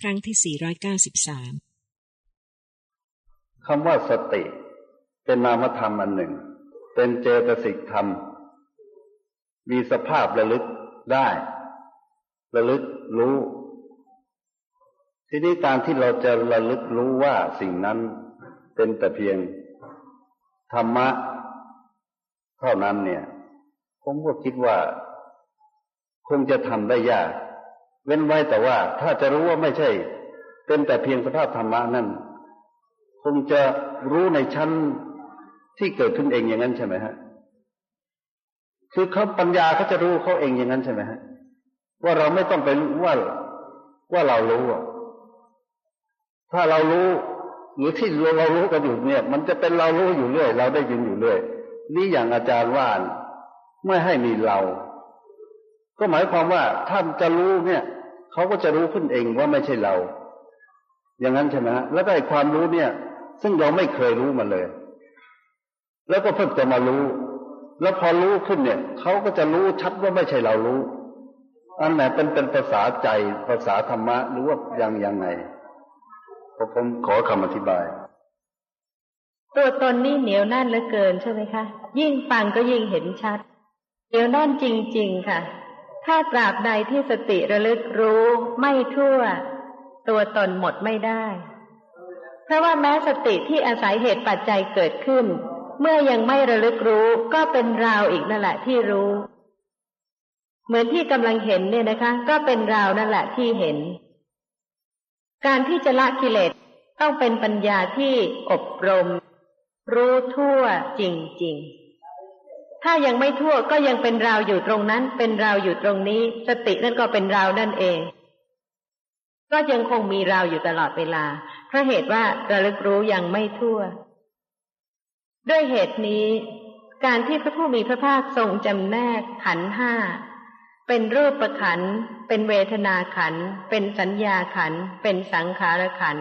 ครั้งที่ 493 คำว่าสติ เป็นนามธรรมอันหนึ่ง เป็นเจตสิกธรรม มีสภาพระลึกได้ ระลึกรู้ ทีนี้การที่เราจะระลึกรู้ว่าสิ่งนั้นเป็นแต่เพียงธรรมะ เท่านั้นเนี่ย ผมก็คิดว่า คงจะทำได้ยาก เว้นไว้แต่ว่าถ้าจะรู้ว่าไม่ใช่ เป็นแต่เพียงสภาพธรรมะนั่นคงจะรู้ในชั้นที่เกิดขึ้นเองอย่างนั้นใช่ไหมฮะ คือเขาปัญญาเขาจะรู้เขาเองอย่างนั้นใช่ไหมฮะ ว่าเราไม่ต้องไปว่าว่าเรารู้อะถ้าเรารู้หรือที่เรารู้กันอยู่เนี่ย มันจะเป็นเรารู้อยู่เรื่อยเราได้ยินอยู่เรื่อยนี่อย่างอาจารย์ว่านไม่ให้มีเรา ก็หมายความว่าถ้าจะรู้เนี่ย เขาก็จะรู้ขึ้นเองว่าไม่ใช่เรา อย่างนั้นใช่ไหมฮะแล้วก็ไอ้ความรู้เนี่ย ซึ่งเราไม่เคยรู้มาเลย แล้วก็เพิ่งจะมารู้ แล้วพอรู้ขึ้นเนี่ยเขาก็จะรู้ชัดว่าไม่ใช่เรารู้ อันไหนเป็นเป็นภาษาใจภาษาธรรมะหรือว่ายังยังไงผมขอคำอธิบาย ตัวตนนี่เหนียวแน่นเหลือเกินใช่ไหมคะ ยิ่งฟังก็ยิ่งเห็นชัด เหนียวแน่นจริง ๆ ค่ะ ถ้าตราบใดที่สติระลึกรู้ไม่ทั่ว ตัวตนหมดไม่ได้ เพราะว่าแม้สติที่อาศัยเหตุปัจจัยเกิดขึ้น เมื่อยังไม่ระลึกรู้ก็เป็นราวอีกนั่นแหละที่รู้ เหมือนที่กำลังเห็นเนี่ยนะคะ ก็เป็นราวนั่นแหละที่เห็น การที่จะละกิเลสต้องเป็นปัญญาที่อบรม รู้ทั่วจริงๆ ถ้ายังไม่ทั่วก็ยังเป็นราวอยู่ตรงนั้น เป็นราวอยู่ตรงนี้ สตินั่นก็เป็นราวนั่นเอง ก็ยังคงมีราวอยู่ตลอดเวลาเพราะเหตุว่าระลึกรู้ยังไม่ทั่ว ด้วยเหตุนี้ การที่พระผู้มีพระภาคทรงจำแนกขันห้าเป็นรูปประขัน เป็นเวทนาขัน เป็นสัญญาขัน เป็นสังขารขัน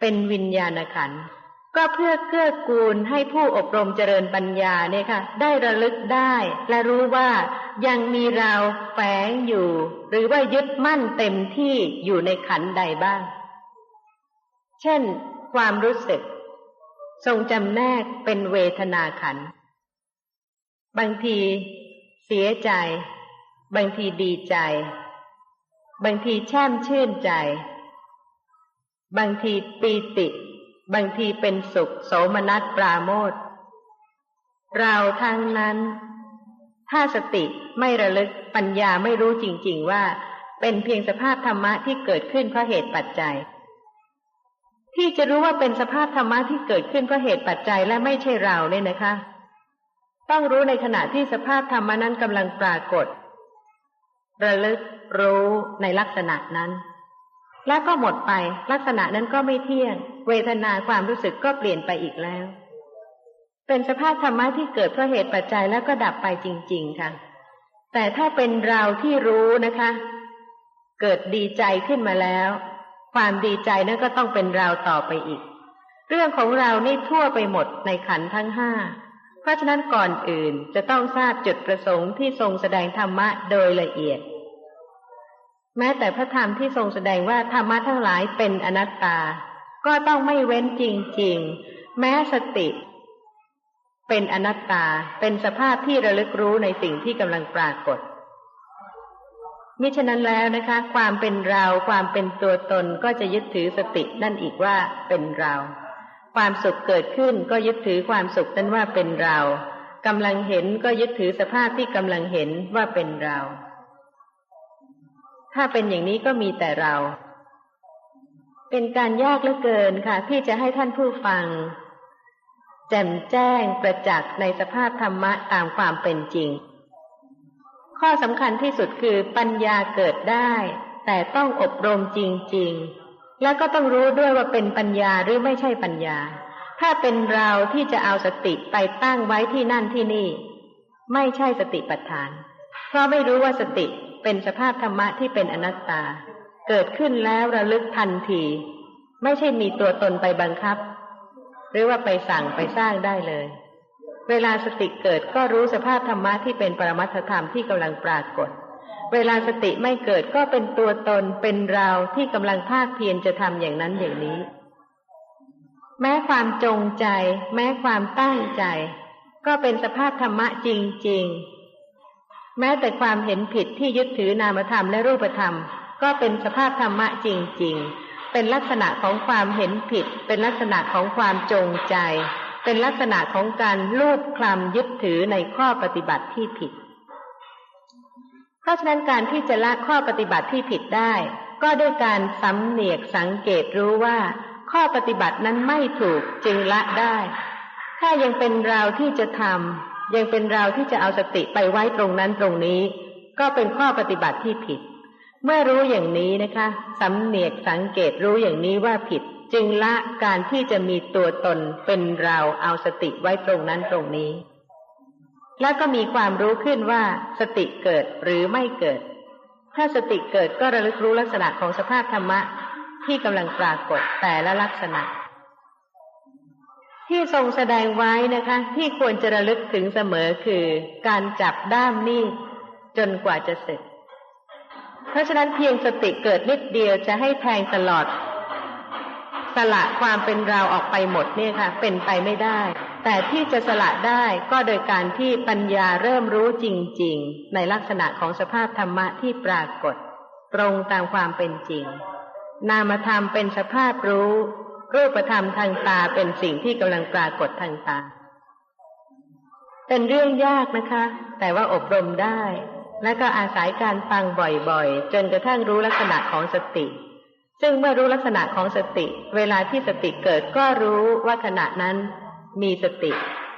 เป็นวิญญาณขัน ก็เพื่อเกื้อกูลให้ผู้อบรมเจริญปัญญาเนี่ยค่ะ ได้ระลึกได้และรู้ว่ายังมีเราแฝงอยู่ หรือว่ายึดมั่นเต็มที่อยู่ในขันใดบ้าง เช่น ความรู้สึก ทรงจำแนกเป็นเวทนาขัน บางทีเสียใจ บางทีดีใจ บางทีแช่มชื่นใจ บางทีปีติ บางทีเป็นสุขโสมนัสปราโมทเราทั้งนั้น ถ้าสติไม่ระลึกปัญญาไม่รู้จริง ๆ ว่าเป็นเพียงสภาพธรรมะที่เกิดขึ้นเพราะเหตุปัจจัย ที่จะรู้ว่าเป็นสภาพธรรมะที่เกิดขึ้นเพราะเหตุปัจจัยและไม่ใช่เราเนี่ยนะคะ ต้องรู้ในขณะที่สภาพธรรมนั้นกำลังปรากฏ ระลึกรู้ในลักษณะนั้น แล้วก็หมดไป ลักษณะนั้นก็ไม่เที่ยง เวทนาความรู้สึกก็เปลี่ยนไปอีกแล้ว เป็นสภาพธรรมะที่เกิดเพราะเหตุปัจจัยแล้วก็ดับไปจริง ๆ ค่ะ แต่ถ้าเป็นเราที่รู้นะคะ เกิดดีใจขึ้นมาแล้ว ความดีใจนั้นก็ต้องเป็นเราต่อไปอีก เรื่องของเรานี่ทั่วไปหมดในขันทั้งห้าเพราะฉะนั้นก่อนอื่นจะต้องทราบจุดประสงค์ที่ทรงแสดงธรรมะโดยละเอียด แม้แต่พระธรรมที่ทรงแสดงว่าธรรมะทั้งหลายเป็นอนัตตา ก็ต้องไม่เว้นจริง ๆ แม้สติ เป็นอนัตตา เป็นสภาพที่ระลึกรู้ในสิ่งที่กำลังปรากฏ มิฉะนั้นแล้วนะคะ ความเป็นเรา ความเป็นตัวตนก็จะยึดถือสตินั่นอีกว่าเป็นเรา ความสุขเกิดขึ้นก็ยึดถือความสุขนั้นว่าเป็นเรากำลังเห็นก็ยึดถือสภาพที่กำลังเห็นว่าเป็นเรา ถ้าเป็นอย่างนี้ก็มีแต่เรา เป็นการยากเหลือเกินค่ะ ที่จะให้ท่านผู้ฟัง แจ่มแจ้งประจักษ์ในสภาพธรรมะตามความเป็นจริง ข้อสำคัญที่สุดคือปัญญาเกิดได้ แต่ต้องอบรมจริง ๆ แล้วก็ต้องรู้ด้วยว่าเป็นปัญญาหรือไม่ใช่ปัญญา ถ้าเป็นเราที่จะเอาสติไปตั้งไว้ที่นั่นที่นี่ ไม่ใช่สติปัฏฐาน เพราะไม่รู้ว่าสติ เป็นสภาพธรรมะที่เป็นอนัตตา เกิดขึ้นแล้วระลึกทันที ไม่ใช่มีตัวตนไปบังคับ หรือว่าไปสั่งไปสร้างได้เลย เวลาสติเกิดก็รู้สภาพธรรมะที่เป็นปรมัตถธรรมที่กำลังปรากฏ เวลาสติไม่เกิดก็เป็นตัวตนเป็นเราที่กำลังภาคเพียรจะทำอย่างนั้นอย่างนี้ แม้ความจงใจ แม้ความตั้งใจ ก็เป็นสภาพธรรมะจริง ๆ แม้แต่ความเห็นผิดที่ยึดถือนามธรรมและรูปธรรม ก็เป็นสภาพธรรมะจริง ๆ เป็นลักษณะของความเห็นผิด เป็นลักษณะของความจงใจ เป็นลักษณะของการลูบคลำยึดถือในข้อปฏิบัติที่ผิด เพราะฉะนั้นการที่จะละข้อปฏิบัติที่ผิดได้ ก็ด้วยการสำเนียกสังเกตรู้ว่า ข้อปฏิบัตินั้นไม่ถูกจึงละได้ ถ้ายังเป็นเราที่จะทำ ยังเป็นเราที่จะเอาสติไปไว้ตรงนั้นตรงนี้ ก็เป็นข้อปฏิบัติที่ผิด เมื่อรู้อย่างนี้นะคะสำเนียกสังเกตรู้อย่างนี้ว่าผิด จึงละการที่จะมีตัวตนเป็นเราเอาสติไว้ตรงนั้นตรงนี้ แล้วก็มีความรู้ขึ้นว่าสติเกิดหรือไม่เกิด ถ้าสติเกิดก็ระลึกรู้ลักษณะของสภาพธรรมะที่กำลังปรากฏแต่ละลักษณะ ที่ทรงแสดงไว้นะคะ ที่ควรจะระลึกถึงเสมอคือการจับด้ามนี่จนกว่าจะเสร็จ เพราะฉะนั้นเพียงสติเกิดนิดเดียวจะให้แทงตลอด สละความเป็นเราออกไปหมดเนี่ยค่ะ เป็นไปไม่ได้ แต่ที่จะสละได้ก็โดยการที่ปัญญาเริ่มรู้จริง ๆ ในลักษณะของสภาพธรรมะที่ปรากฏ ตรงตามความเป็นจริง นามธรรมเป็นสภาพรู้ รูปธรรมทางตาเป็นสิ่งที่กำลังปรากฏทางตา เป็นเรื่องยากนะคะ แต่ว่าอบรมได้ และก็อาศัยการฟังบ่อยๆ จนกระทั่งรู้ลักษณะของสติ ซึ่งเมื่อรู้ลักษณะของสติ เวลาที่สติเกิดก็รู้ว่าขณะนั้นมีสติ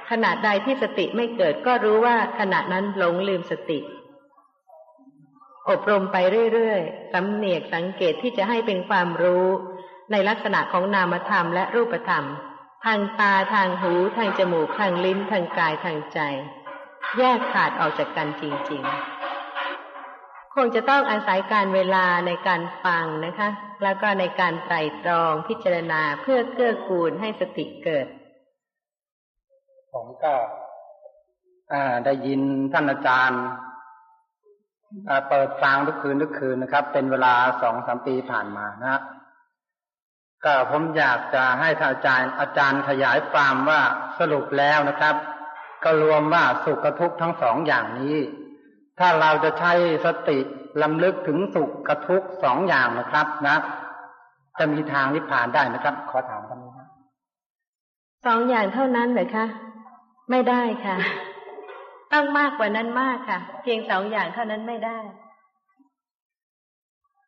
ขณะใดที่สติไม่เกิดก็รู้ว่าขณะนั้นหลงลืมสติ อบรมไปเรื่อยๆสำเนียกสังเกตที่จะให้เป็นความรู้ ในลักษณะของนามธรรมและรูปธรรม ทางตาทางหูทางจมูกทางลิ้นทางกายทางใจ แยกขาดออกจากกันจริง ๆ คงจะต้องอาศัยการเวลาในการฟังนะคะ แล้วก็ในการไตรตรองพิจารณาเพื่อเกื้อกูลให้สติเกิด ผมก็ได้ยินท่านอาจารย์เปิดฟังทุกคืนทุกคืนนะครับ เป็นเวลาสองสามปีผ่านมานะ ก็ผมอยากจะให้ท่านอาจารย์อาจารย์ขยายความว่าสรุปแล้วนะครับ ก็รวมว่าสุขกับทุกข์ทั้งสองอย่างนี้ ถ้าเราจะใช้สติลำลึกถึงสุขกับทุกข์สองอย่างนะครับนะ จะมีทางนิพพานได้นะครับ ขอถามท่านนี้สองอย่างเท่านั้นเลยคะ ไม่ได้ค่ะ ต้องมากกว่านั้นมากค่ะ เพียงสองอย่างเท่านั้นไม่ได้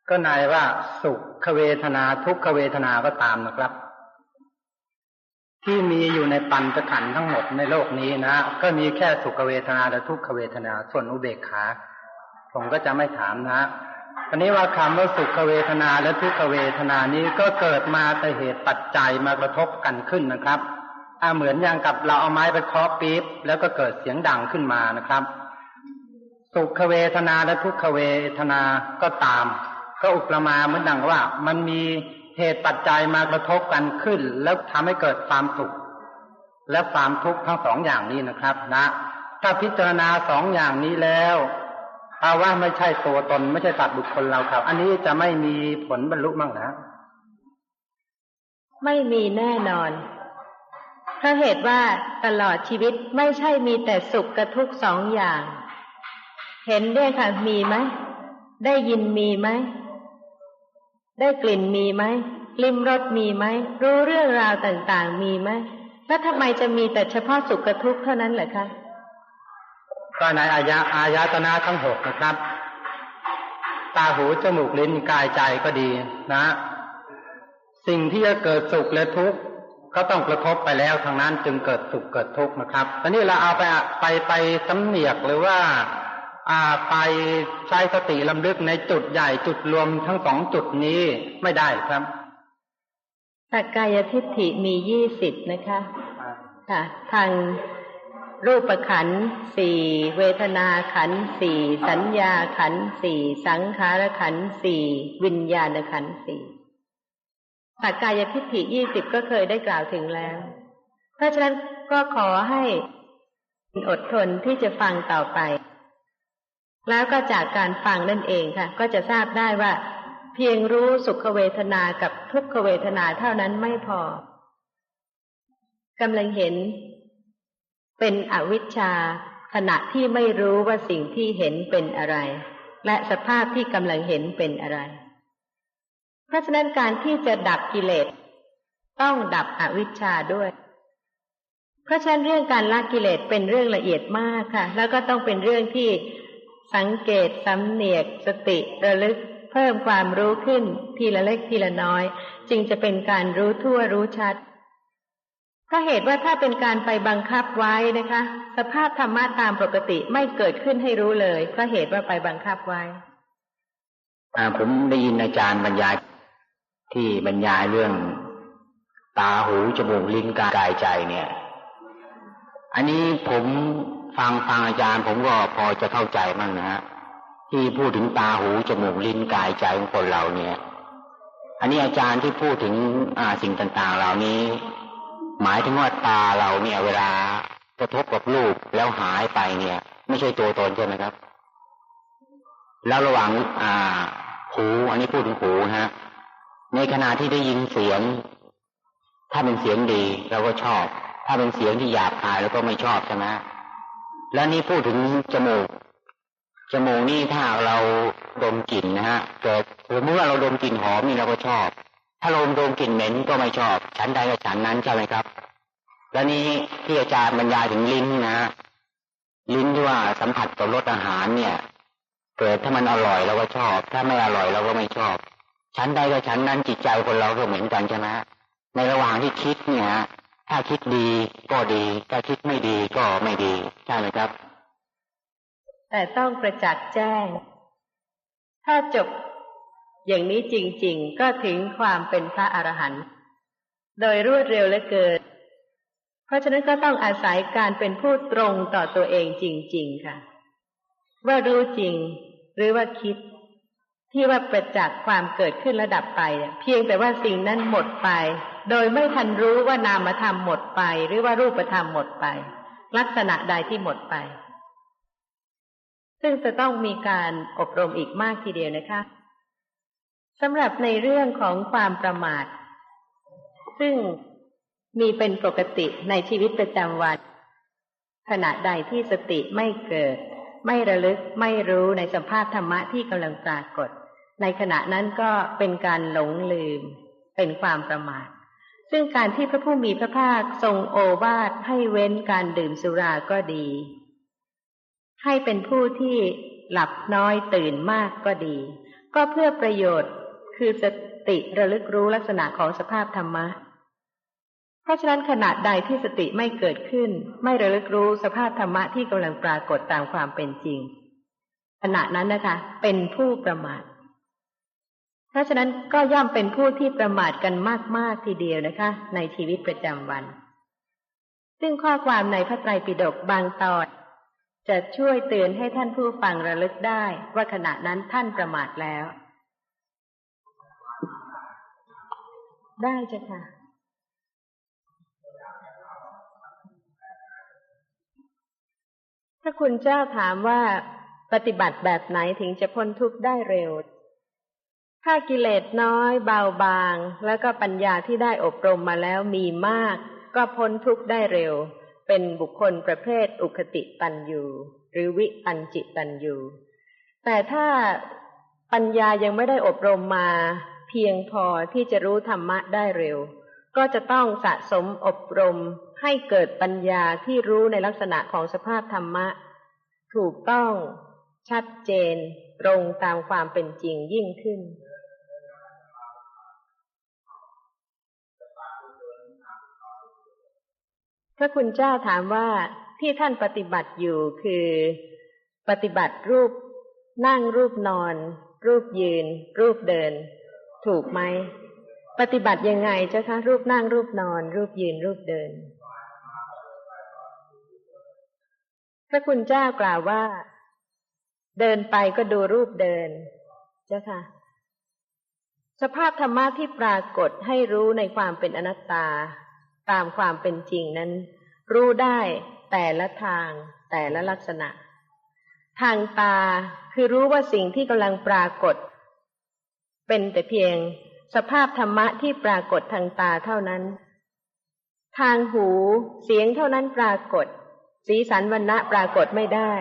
ก็นายว่าสุขเวทนาทุกขเวทนาก็ตามนะครับ ที่มีอยู่ในปัญจขันธ์ทั้งหมดในโลกนี้นะ ก็มีแค่สุขเวทนาและทุกขเวทนา ส่วนอุเบกขา ผมก็จะไม่ถามนะอันนี้ว่าคำว่าสุขเวทนาและทุกขเวทนานี้ก็เกิดมาแต่เหตุปัจจัยมากระทบกันขึ้นนะครับอ่าเหมือนอย่างกับเราเอาไม้ไปเคาะปี๊บแล้วก็เกิดเสียงดังขึ้นมานะครับ สุขเวทนาและทุกขเวทนาก็ตาม ก็อุปมาเหมือนดังว่า มันมีเหตุปัจจัยมากระทบกันขึ้น แล้วทำให้เกิดความสุข และความทุกข์ทั้งสองอย่างนี้นะครับ นะ ถ้าพิจารณาสองอย่างนี้แล้วเอาว่าไม่ใช่ตัวตน ไม่ใช่ตัดบุคคลเราครับ อันนี้จะไม่มีผลบรรลุมั่งนะไม่มีแน่นอนเพราะเหตุว่าตลอดชีวิตไม่ใช่มีแต่สุขกับทุกสองอย่าง เห็นด้วยค่ะมีไหมได้ยินมีไหม ได้กลิ่นมีไหมลิมรสมีไหมรู้เรื่องราวต่างๆ มีไหมแล้วทำไมจะมีแต่เฉพาะสุขกับทุกข์เท่านั้นเหรอคะก็ในอายะอายตนะทั้งหกนะครับ ตาหูจมูกลิ้นกายใจก็ดีนะ สิ่งที่จะเกิดสุขและทุกข์ก็ต้องกระทบไปแล้วทางนั้นจึงเกิดสุขเกิดทุกข์นะครับตอนนี้เราเอาไปไปไปสำเนียกหรือว่า ไปใช้สติลำลึกในจุดใหญ่จุดรวมทั้งสองจุดนี้ไม่ได้ครับสักกายทิฏฐิมียี่สิบนะคะ ค่ะ ทางรูปขันสี่เวทนาขันสี่สัญญาขันสี่สังขารขันสี่วิญญาณขันสี่สักกายทิฏฐิยี่สิบก็เคยได้กล่าวถึงแล้ว เพราะฉะนั้นก็ขอให้อดทนที่จะฟังต่อไป แล้วก็จากการฟังนั่นเองค่ะ ก็จะทราบได้ว่า เพียงรู้สุขเวทนากับทุกขเวทนาเท่านั้นไม่พอกำลังเห็น เป็นอวิชชา ขณะที่ไม่รู้ว่าสิ่งที่เห็นเป็นอะไร และสภาพที่กำลังเห็นเป็นอะไร เพราะฉะนั้นการที่จะดับกิเลสต้องดับอวิชชาด้วย เพราะฉะนั้นเรื่องการละกิเลสเป็นเรื่องละเอียดมากค่ะ แล้วก็ต้องเป็นเรื่องที่ สังเกตสำเนียกสติระลึกเพิ่มความรู้ขึ้นทีละเล็กทีละน้อย จึงจะเป็นการรู้ทั่วรู้ชัดถ้าเหตุว่าถ้าเป็นการไปบังคับไว้นะคะ สภาพธรรมะตามปกติไม่เกิดขึ้นให้รู้เลยเพราะเหตุว่าไปบังคับไว้ผมได้ยินอาจารย์บรรยายที่บรรยายเรื่อง ตาหูจมูกลิ้นกายใจเนี่ย อันนี้ผม ฟังฟังอาจารย์ผมก็พอจะเข้าใจมั่งนะฮะที่พูดถึงตาหูจมูกลิ้นกายใจของคนเราเนี่ย อันนี้อาจารย์ที่พูดถึงอ่าสิ่งต่างๆ เหล่านี้ หมายถึงว่าตาเราเนี่ยเวลากระทบกับรูปแล้วหายไปเนี่ย ไม่ใช่ตัวตนใช่ไหมครับ แล้วระหว่างอ่าหูอันนี้พูดถึงหูฮะ ในขณะที่ได้ยินเสียง ถ้าเป็นเสียงดีเราก็ชอบ ถ้าเป็นเสียงที่หยาบคายเราก็ไม่ชอบใช่ไหม แล้วนี่พูดถึงจมูก จมูกนี่ถ้าเราดมกลิ่นนะฮะเกิดสมมติว่าเราดมกลิ่นหอมนี่เราก็ชอบ ถ้าเราดมกลิ่นเหม็นก็ไม่ชอบฉันใดก็ฉันนั้นใช่ไหมครับ แล้วนี้ที่อาจารย์บรรยายถึงลิ้นนะลิ้นที่ว่าสัมผัสกับรสอาหารเนี่ย เกิดถ้ามันอร่อยเราก็ชอบ ถ้าไม่อร่อยเราก็ไม่ชอบ ชั้นใดก็ชั้นนั้นจิตใจคนเราก็เหมือนกันใช่ไหมในระหว่างที่คิดเนี่ย ถ้าคิดดีก็ดี ถ้าคิดไม่ดีก็ไม่ดี ใช่ไหมครับ แต่ต้องประจักษ์แจ้ง ถ้าจบอย่างนี้จริง ๆ ก็ถึงความเป็นพระอรหันต์โดยรวดเร็วเหลือเกินเพราะฉะนั้นก็ต้องอาศัยการเป็นผู้ตรงต่อตัวเองจริง ๆ ค่ะ ว่ารู้จริง หรือว่าคิด ที่ว่าประจักษ์ความเกิดขึ้นระดับไป เพียงแต่ว่าสิ่งนั้นหมดไป โดยไม่ทันรู้ว่านามธรรมหมดไป หรือว่ารูปธรรมหมดไป ลักษณะใดที่หมดไป ซึ่งจะต้องมีการอบรมอีกมากทีเดียวนะคะสำหรับในเรื่องของความประมาท ซึ่งมีเป็นปกติในชีวิตประจำวัน ขณะใดที่สติไม่เกิด ไม่ระลึกไม่รู้ในสภาพธรรมะที่กำลังปรากฏ ในขณะนั้นก็เป็นการหลงลืม เป็นความประมาท ซึ่งการที่พระผู้มีพระภาคทรงโอวาทให้เว้นการดื่มสุราก็ดี ให้เป็นผู้ที่หลับน้อยตื่นมากก็ดี ก็เพื่อประโยชน์คือสติระลึกรู้ลักษณะของสภาพธรรมะ เพราะฉะนั้นขณะใดที่สติไม่เกิดขึ้น ไม่ระลึกรู้สภาพธรรมะที่กำลังปรากฏตามความเป็นจริง ขณะนั้นนะคะ เป็นผู้ประมาท ราะฉะนั้นก็ย่อมเป็นผู้ที่ประมาทกันมาก ๆ ทีเดียวนะคะ ในชีวิตประจำวัน ซึ่งข้อความในพระไตรปิฎกบางตอนจะช่วยเตือนให้ท่านผู้ฟังระลึกได้ว่าขณะนั้นท่านประมาทแล้ว ได้จ้ะค่ะ ถ้าคุณเจ้าถามว่าปฏิบัติแบบไหนถึงจะพ้นทุกข์ได้เร็ว ถ้ากิเลสน้อยเบาบาง แล้วก็ปัญญาที่ได้อบรมมาแล้วมีมาก ก็พ้นทุกข์ได้เร็ว เป็นบุคคลประเภทอุคติตันยูหรือวิปัญจิตันยูแต่ถ้าปัญญายังไม่ได้อบรมมาเพียงพอที่จะรู้ธรรมะได้เร็ว ก็จะต้องสะสมอบรมให้เกิดปัญญาที่รู้ในลักษณะของสภาพธรรมะ ถูกต้องชัดเจน ตรงตามความเป็นจริงยิ่งขึ้น พระคุณเจ้าถามว่าที่ท่านปฏิบัติอยู่คือ ปฏิบัติรูป นั่งรูปนอน รูปยืน รูปเดิน ถูกไหมปฏิบัติยังไงเจ้าคะ รูปนั่งรูปนอน รูปยืนรูปเดิน พระคุณเจ้ากล่าวว่า เดินไปก็ดูรูปเดิน เจ้าค่ะสภาพธรรมะที่ปรากฏให้รู้ในความเป็นอนัตตา ตามความเป็นจริงนั้น รู้ได้แต่ละทางแต่ละลักษณะ ทางตาคือรู้ว่าสิ่งที่กำลังปรากฏ เป็นแต่เพียงสภาพธรรมะที่ปรากฏทางตาเท่านั้น ทางหูเสียงเท่านั้นปรากฏ สีสันวันณะปรากฏไม่ได้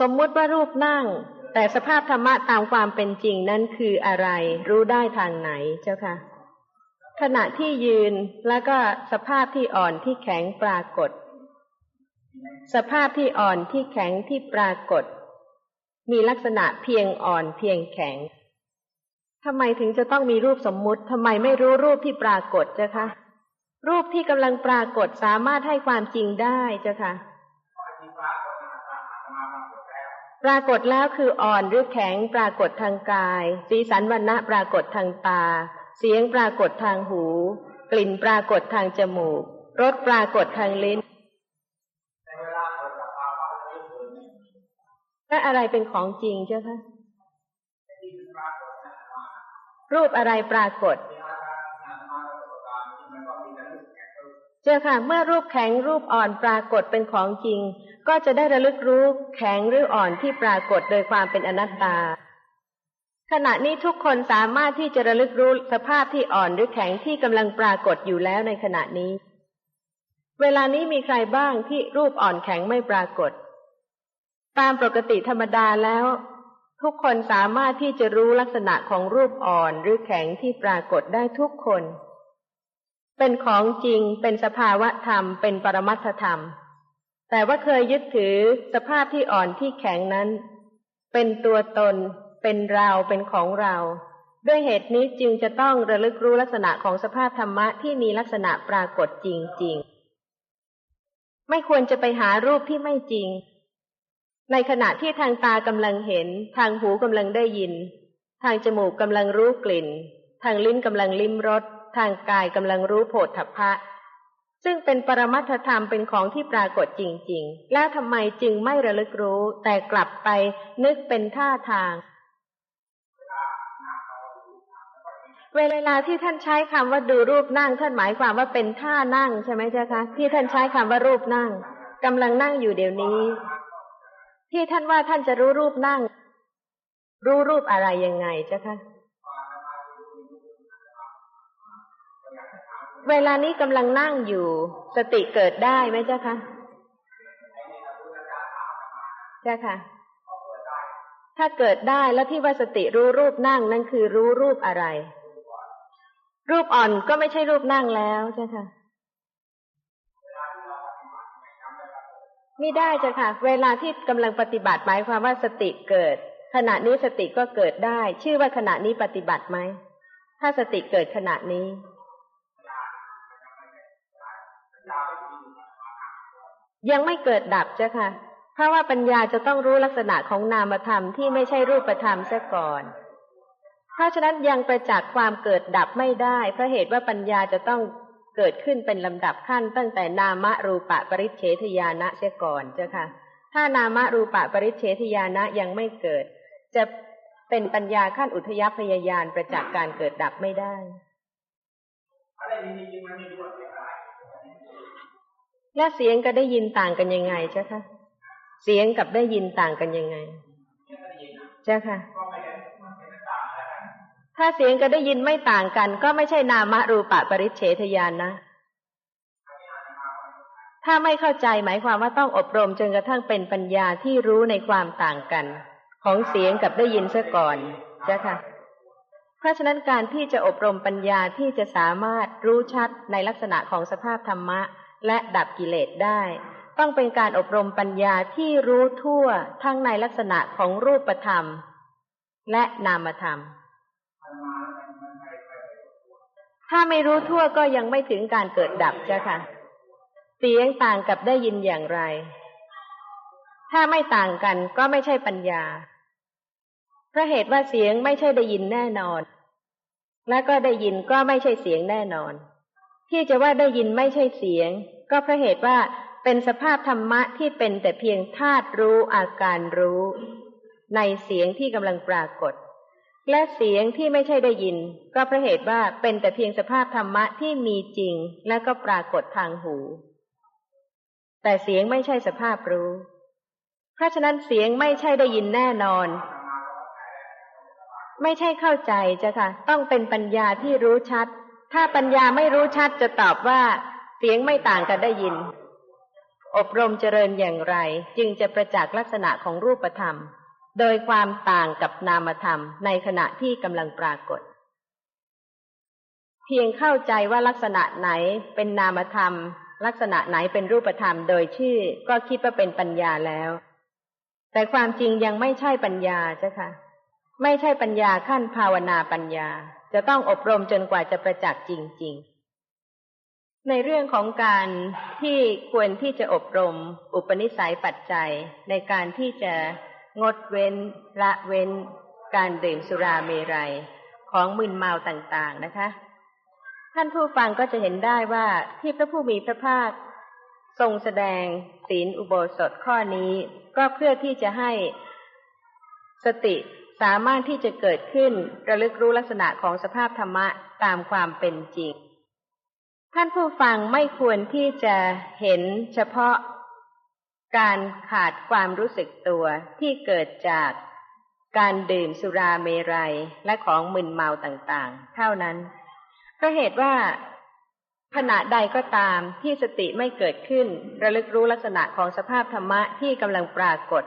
สมมุติว่ารูปนั่ง แต่สภาพธรรมะตามความเป็นจริงนั้นคืออะไร รู้ได้ทางไหนเจ้าค่ะ ขณะที่ยืนแล้วก็สภาพที่อ่อนที่แข็งปรากฏ สภาพที่อ่อนที่แข็งที่ปรากฏ มีลักษณะเพียงอ่อนเพียงแข็งทำไมถึงจะต้องมีรูปสมมุติทำไมไม่รู้รูปที่ปรากฏเจ้าคะรูปที่กำลังปรากฏสามารถให้ความจริงได้เจ้าค่ะ ปรากฏแล้วคืออ่อนหรือแข็งปรากฏทางกาย สีสันวันณะปรากฏทางตา เสียงปรากฏทางหู กลิ่นปรากฏทางจมูกรสปรากฏทางลิ้นและอะไรเป็นของจริงเจ้าคะรูปอะไรปรากฏ เจ้าค่ะ เมื่อรูปแข็งรูปอ่อนปรากฏเป็นของจริง ก็จะได้ระลึกรู้แข็งหรืออ่อนที่ปรากฏโดยความเป็นอนัตตา ขณะนี้ทุกคนสามารถที่จะระลึกรู้สภาพที่อ่อนหรือแข็งที่กำลังปรากฏอยู่แล้วในขณะนี้ เวลานี้มีใครบ้างที่รูปอ่อนแข็งไม่ปรากฏ ตามปกติธรรมดาแล้ว ทุกคนสามารถที่จะรู้ลักษณะของรูปอ่อนหรือแข็งที่ปรากฏได้ทุกคน เป็นของจริง เป็นสภาวะธรรม เป็นปรมัตถธรรม แต่ว่าเคยยึดถือสภาพที่อ่อนที่แข็งนั้น เป็นตัวตน เป็นเราเป็นของเรา ด้วยเหตุนี้จึงจะต้องระลึกรู้ลักษณะของสภาพธรรมะที่มีลักษณะปรากฏจริง ๆ ไม่ควรจะไปหารูปที่ไม่จริง ในขณะที่ทางตากำลังเห็น ทางหูกำลังได้ยิน ทางจมูกกำลังรู้กลิ่น ทางลิ้นกำลังลิ้มรส ทางกายกำลังรู้โผฏฐัพพะ ซึ่งเป็นปรมัตถธรรมเป็นของที่ปรากฏจริง ๆ แล้วทำไมจึงไม่ระลึกรู้ แต่กลับไปนึกเป็นท่าทาง เวลาที่ท่านใช้คำว่าดูรูปนั่ง ท่านหมายความว่าเป็นท่านั่งใช่ไหมเจ้าคะที่ท่านใช้คำว่ารูปนั่งกำลังนั่งอยู่เดี๋ยวนี้ ที่ท่านว่าท่านจะรู้รูปนั่ง รู้รูปอะไรยังไงเจ้าคะ เวลานี้กำลังนั่งอยู่ สติเกิดได้ไหมเจ้าคะเจ้าค่ะ ถ้าเกิดได้แล้วที่ว่าสติรู้รูปนั่งนั่นคือรู้รูปอะไร รูปอ่อนก็ไม่ใช่รูปนั่งแล้วเจ้าค่ะไม่ได้จ้ะค่ะ เวลาที่กำลังปฏิบัติหมายความว่าสติเกิด ขณะนี้สติก็เกิดได้ ชื่อว่าขณะนี้ปฏิบัติไหม ถ้าสติเกิดขณะนี้ ยังไม่เกิดดับเจ้ะค่ะ เพราะว่าปัญญาจะต้องรู้ลักษณะของนามธรรมที่ไม่ใช่รูปธรรมซะก่อน เพราะฉะนั้นยังประจักษ์ความเกิดดับไม่ได้ เพราะเหตุว่าปัญญาจะต้องเกิดขึ้นเป็นลำดับขั้น ตั้งแต่นามรูปะปริเฉทญาณะเสียก่อนเจ้าค่ะ ถ้านามรูปะปริเฉทญาณะยังไม่เกิด จะเป็นปัญญาขั้นอุทยพยายานประจักษ์การเกิดดับไม่ได้ และเสียงก็ได้ยินต่างกันยังไงเจ้าค่ะ เสียงกับได้ยินต่างกันยังไง เจ้าค่ะ ถ้าเสียงกับได้ยินไม่ต่างกัน ก็ไม่ใช่นามรูปะปริเฉทยานนะ ถ้าไม่เข้าใจหมายความว่าต้องอบรมจนกระทั่งเป็นปัญญาที่รู้ในความต่างกัน ของเสียงกับได้ยินซะก่อนจ้ะค่ะเพราะฉะนั้นการที่จะอบรมปัญญาที่จะสามารถรู้ชัดในลักษณะของสภาพธรรมะ และดับกิเลสได้ ต้องเป็นการอบรมปัญญาที่รู้ทั่วทั้งในลักษณะของรูปธรรม และนามธรรม ถ้าไม่รู้ทั่วก็ยังไม่ถึงการเกิดดับจ้ะค่ะ เสียงต่างกับได้ยินอย่างไร ถ้าไม่ต่างกันก็ไม่ใช่ปัญญาเพราะเหตุว่าเสียงไม่ใช่ได้ยินแน่นอน และก็ได้ยินก็ไม่ใช่เสียงแน่นอน ที่จะว่าได้ยินไม่ใช่เสียง ก็เพราะเหตุว่าเป็นสภาพธรรมะที่เป็นแต่เพียงธาตุรู้อาการรู้ ในเสียงที่กำลังปรากฏ และเสียงที่ไม่ใช่ได้ยิน ก็เพราะเหตุว่าเป็นแต่เพียงสภาพธรรมะที่มีจริง และก็ปรากฏทางหู แต่เสียงไม่ใช่สภาพรู้ เพราะฉะนั้นเสียงไม่ใช่ได้ยินแน่นอนไม่ใช่เข้าใจจ้ะค่ะ ต้องเป็นปัญญาที่รู้ชัด ถ้าปัญญาไม่รู้ชัดจะตอบว่า เสียงไม่ต่างกันได้ยิน อบรมเจริญอย่างไร จึงจะประจักษ์ลักษณะของรูปธรรม โดยความต่างกับนามธรรมในขณะที่กำลังปรากฏ เพียงเข้าใจว่าลักษณะไหนเป็นนามธรรม ลักษณะไหนเป็นรูปธรรมโดยชื่อก็คิดว่าเป็นปัญญาแล้ว แต่ความจริงยังไม่ใช่ปัญญาจ้ะค่ะ ไม่ใช่ปัญญาขั้นภาวนาปัญญา จะต้องอบรมจนกว่าจะประจักษ์จริง ๆ ในเรื่องของการที่ควรที่จะอบรมอุปนิสัยปัจจัย ในการที่จะงดเว้น ละเว้น การดื่มสุราเมรัยของมึนเมาต่างๆนะคะ ท่านผู้ฟังก็จะเห็นได้ว่าที่พระผู้มีพระภาคทรงแสดงศีลอุโบสถข้อนี้ ก็เพื่อที่จะให้สติ สามารถที่จะเกิดขึ้นระลึกรู้ลักษณะของสภาพธรรมะตามความเป็นจริง ท่านผู้ฟังไม่ควรที่จะเห็นเฉพาะการขาดความรู้สึกตัวที่เกิดจากการดื่มสุราเมรัยและของมึนเมาต่างๆ เท่านั้นเพราะเหตุว่าขณะใดก็ตามที่สติไม่เกิดขึ้น ระลึกรู้ลักษณะของสภาพธรรมะที่กำลังปรากฏ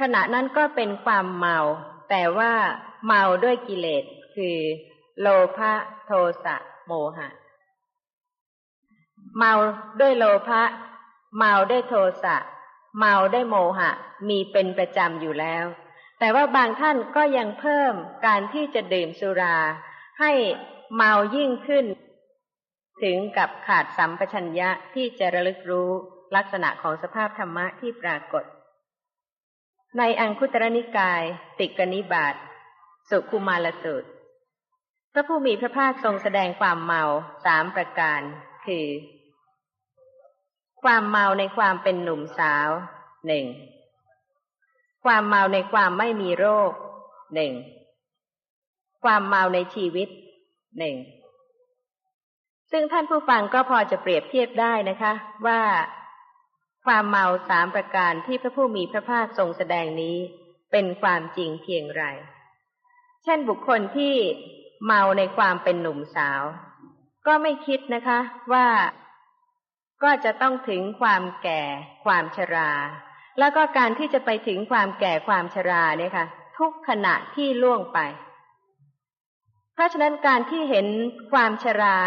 ขณะนั้นก็เป็นความเมา แต่ว่าเมาด้วยกิเลสคือโลภะโทสะโมหะ เมาด้วยโลภะเมาด้วยโทสะเมาด้วยโมหะ มีเป็นประจำอยู่แล้ว แต่ว่าบางท่านก็ยังเพิ่มการที่จะดื่มสุรา ให้เมายิ่งขึ้น ถึงกับขาดสัมปชัญญะที่จะระลึกรู้ลักษณะของสภาพธรรมะที่ปรากฏ ในอังคุตรนิกาย ติกนิบาตสุคุมารสูตร พระผู้มีพระภาคทรงแสดงความเมาสามประการ คือ ความเมาในความเป็นหนุ่มสาวหนึ่งความเมาในความไม่มีโรคหนึ่งความเมาในชีวิตหนึ่งซึ่งท่านผู้ฟังก็พอจะเปรียบเทียบได้นะคะ ว่า ความเมาสามประการที่พระผู้มีพระภาคทรงแสดงนี้ เป็นความจริงเพียงไร เช่นบุคคลที่เมาในความเป็นหนุ่มสาว ก็ไม่คิดนะคะว่าก็จะต้องถึงความแก่ความชรา แล้วก็การที่จะไปถึงความแก่ความชราเนี่ยค่ะ ทุกขณะที่ล่วงไป เพราะฉะนั้นการที่เห็นความชรา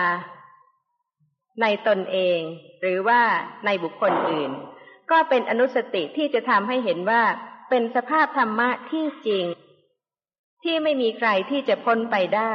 ในตนเอง หรือว่าในบุคคลอื่น ก็เป็นอนุสติที่จะทำให้เห็นว่าเป็นสภาพธรรมะที่จริง ที่ไม่มีใครที่จะพ้นไปได้